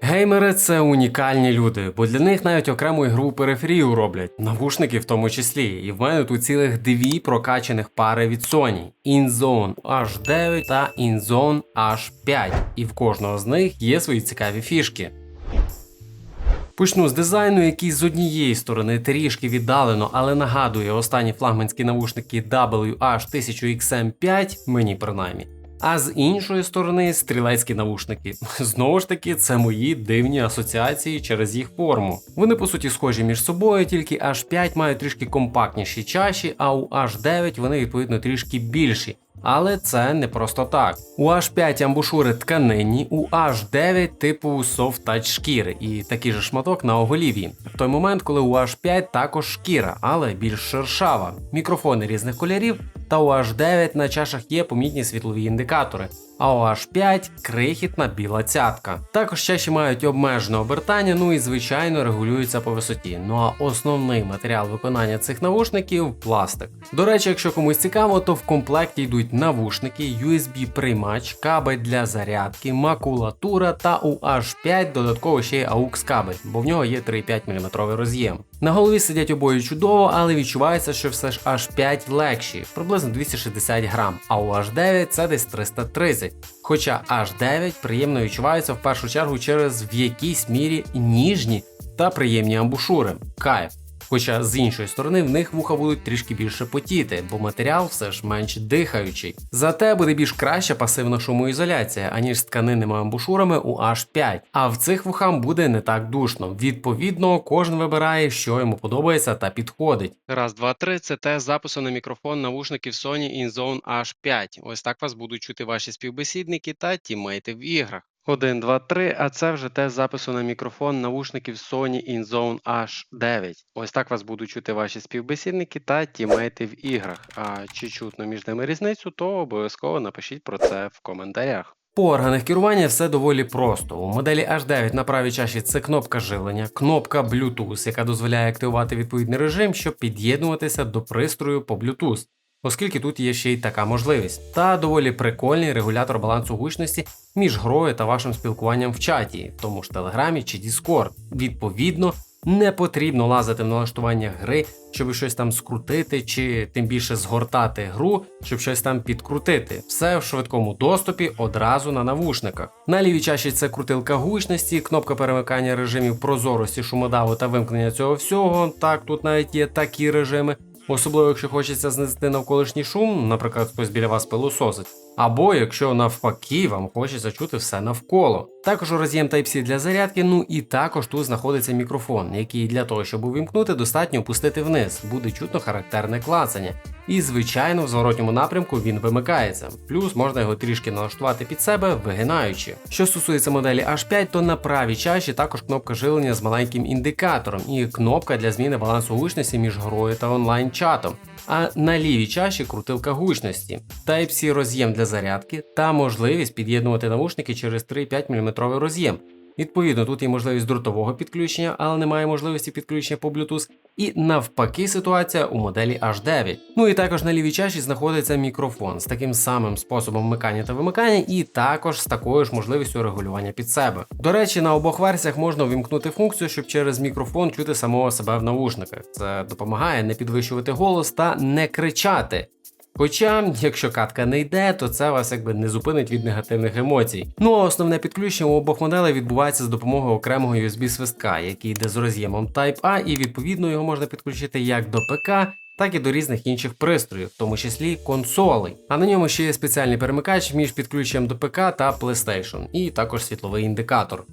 Геймери це унікальні люди, бо для них навіть окрему ігрову периферію роблять, навушники в тому числі. І в мене тут цілих дві прокачаних пари від Sony: InZone H9 та InZone H5. І в кожного з них є свої цікаві фішки. Почну з дизайну, який з однієї сторони трішки віддалено, але нагадує останні флагманські навушники WH1000XM5, мені принаймні. А з іншої сторони стрілецькі навушники. Знову ж таки, це мої дивні асоціації через їх форму. Вони по суті схожі між собою, тільки H5 мають трішки компактніші чаші, а у H9 вони відповідно трішки більші. Але це не просто так. У H5 амбушури тканинні, у H9 типу touch шкіри, і такий же шматок на оголів'ї. В той момент, коли у H5 також шкіра, але більш шершава, мікрофони різних кольорів, та у H9 на чашах є помітні світлові індикатори. А у H5 крихітна біла цятка. Також чаші мають обмежене обертання, ну і звичайно регулюються по висоті. Ну а основний матеріал виконання цих навушників пластик. До речі, якщо комусь цікаво, то в комплекті йдуть навушники, USB приймач, кабель для зарядки, макулатура та у H5 додатково ще й AUX кабель, бо в нього є 3,5 мм роз'єм. На голові сидять обоє чудово, але відчувається, що все ж H5 легші, приблизно 260 грам, а у H9 це десь 330. Хоча H9 приємно відчувається в першу чергу через в якійсь мірі ніжні та приємні амбушури. Кайф. Хоча з іншої сторони в них вуха будуть трішки більше потіти, бо матеріал все ж менш дихаючий. Зате буде більш краща пасивна шумоізоляція, аніж з тканинними амбушурами у H5. А в цих вухам буде не так душно. Відповідно, кожен вибирає, що йому подобається та підходить. Раз, два, три. Це тест запису на мікрофон навушників Sony InZone H5. Ось так вас будуть чути ваші співбесідники та тіммейти в іграх. 1, 2, 3, а це вже тест запису на мікрофон навушників Sony InZone H9. Ось так вас будуть чути ваші співбесідники та тімейти в іграх. А чи чутно між ними різницю, то обов'язково напишіть про це в коментарях. По органах керування все доволі просто. У моделі H9 на правій чаші це кнопка живлення, кнопка Bluetooth, яка дозволяє активувати відповідний режим, щоб під'єднуватися до пристрою по Bluetooth оскільки тут є ще й така можливість, та доволі прикольний регулятор балансу гучності між грою та вашим спілкуванням в чаті, в тому ж Телеграмі чи Discord. Відповідно, не потрібно лазити в налаштування гри, щоб щось там скрутити, чи тим більше згортати гру, щоб щось там підкрутити. Все в швидкому доступі одразу на навушниках. На лівій чаші це крутилка гучності, кнопка перемикання режимів прозорості, шумодаву та вимкнення цього всього. Так, тут навіть є такі режими. Особливо, якщо хочеться знести навколишній шум, наприклад, хтось біля вас пилососить. Або якщо навпаки вам хочеться чути все навколо. Також роз'єм Type-C для зарядки, ну і також тут знаходиться мікрофон, який для того, щоб увімкнути, достатньо опустити вниз, буде чутно характерне клацання. І, звичайно, в зворотньому напрямку він вимикається. Плюс можна його трішки налаштувати під себе, вигинаючи. Що стосується моделі H5, то на правій чаші також кнопка жилення з маленьким індикатором і кнопка для зміни балансу гучності між грою та онлайн-чатом. А на лівій чаші крутилка гучності, Type-C роз'єм для зарядки та можливість під'єднувати навушники через 3,5 мм роз'єм. Відповідно, тут є можливість дротового підключення, але немає можливості підключення по Bluetooth. І навпаки, ситуація у моделі H9. Ну і також на лівій чаші знаходиться мікрофон з таким самим способом вмикання та вимикання, і також з такою ж можливістю регулювання під себе. До речі, на обох версіях можна увімкнути функцію, щоб через мікрофон чути самого себе в наушниках. Це допомагає не підвищувати голос та не кричати. Хоча, якщо катка не йде, то це вас якби не зупинить від негативних емоцій. Ну а основне підключення у обох моделей відбувається з допомогою окремого USB-свистка, який йде з роз'ємом Type-A, і відповідно його можна підключити як до ПК. Так і до різних інших пристроїв, в тому числі консолей. А на ньому ще є спеціальний перемикач між підключенням до ПК та PlayStation, і також світловий індикатор.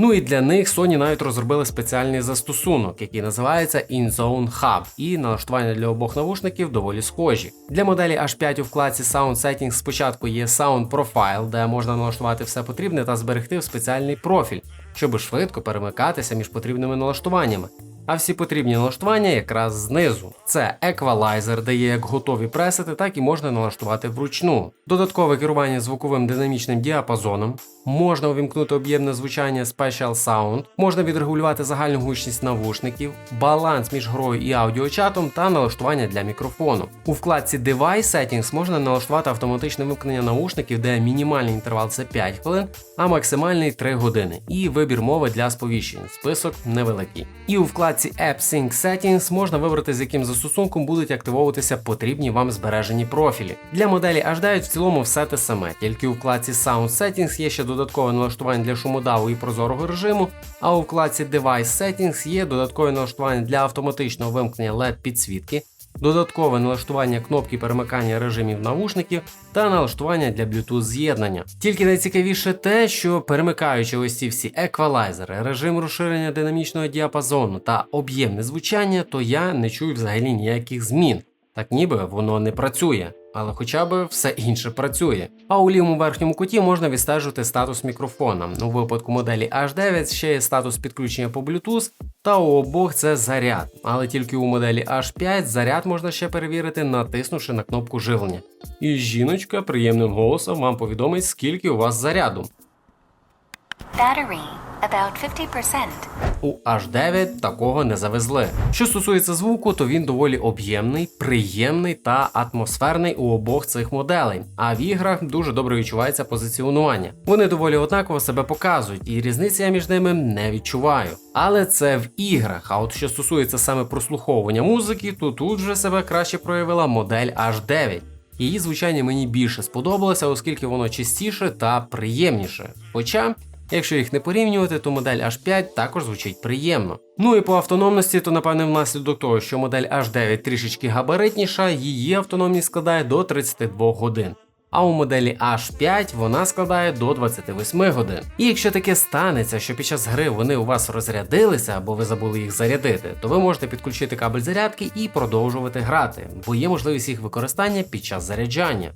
Ну і для них Sony навіть розробили спеціальний застосунок, який називається InZone Hub, і налаштування для обох навушників доволі схожі. Для моделі H5 у вкладці Sound Settings спочатку є Sound Profile, де можна налаштувати все потрібне та зберегти в спеціальний профіль, щоб швидко перемикатися між потрібними налаштуваннями. А всі потрібні налаштування якраз знизу. Це еквалайзер, де є як готові пресети, так і можна налаштувати вручну. Додаткове керування звуковим динамічним діапазоном. Можна увімкнути об'ємне звучання Special Sound, можна відрегулювати загальну гучність навушників, баланс між грою і аудіочатом та налаштування для мікрофону. У вкладці Device Settings можна налаштувати автоматичне вимкнення наушників, де мінімальний інтервал це 5 хвилин, а максимальний 3 години, і вибір мови для сповіщень. Список невеликий. І у вкладці App Sync Settings можна вибрати, з яким застосунком будуть активовуватися потрібні вам збережені профілі. Для моделі H9 в цілому все те саме, тільки у вкладці Sound Settings є ще додаткове налаштування для шумодаву і прозорого режиму, а у вкладці Device Settings є додаткове налаштування для автоматичного вимкнення LED підсвітки, додаткове налаштування кнопки перемикання режимів навушників та налаштування для Bluetooth з'єднання. Тільки найцікавіше те, що перемикаючи ось ці всі еквалайзери, режим розширення динамічного діапазону та об'ємне звучання, то я не чую взагалі ніяких змін. Так ніби воно не працює, але хоча б все інше працює. А у лівому верхньому куті можна відстежувати статус мікрофона. У випадку моделі H9 ще є статус підключення по Bluetooth, та у обох це заряд. Але тільки у моделі H5 заряд можна ще перевірити, натиснувши на кнопку живлення. І жіночка приємним голосом вам повідомить, скільки у вас заряду. Battery, about 50%. У H9 такого не завезли. Що стосується звуку, то він доволі об'ємний, приємний та атмосферний у обох цих моделей. А в іграх дуже добре відчувається позиціонування. Вони доволі однаково себе показують, і різниці я між ними не відчуваю. Але це в іграх. А от що стосується саме прослуховування музики, то тут вже себе краще проявила модель H9. Її звучання мені більше сподобалося, оскільки воно чистіше та приємніше. Хоча, якщо їх не порівнювати, то модель H5 також звучить приємно. Ну і по автономності, то напевне внаслідок того, що модель H9 трішечки габаритніша, її автономність складає до 32 годин. А у моделі H5 вона складає до 28 годин. І якщо таке станеться, що під час гри вони у вас розрядилися або ви забули їх зарядити, то ви можете підключити кабель зарядки і продовжувати грати, бо є можливість їх використання під час заряджання.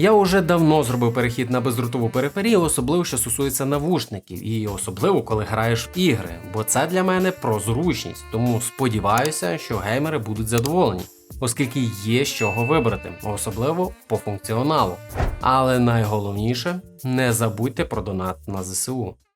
Я уже давно зробив перехід на бездротову периферію, особливо що стосується навушників, і особливо коли граєш в ігри, бо це для мене про зручність. Тому сподіваюся, що геймери будуть задоволені, оскільки є з чого вибрати, особливо по функціоналу. Але найголовніше не забудьте про донат на ЗСУ.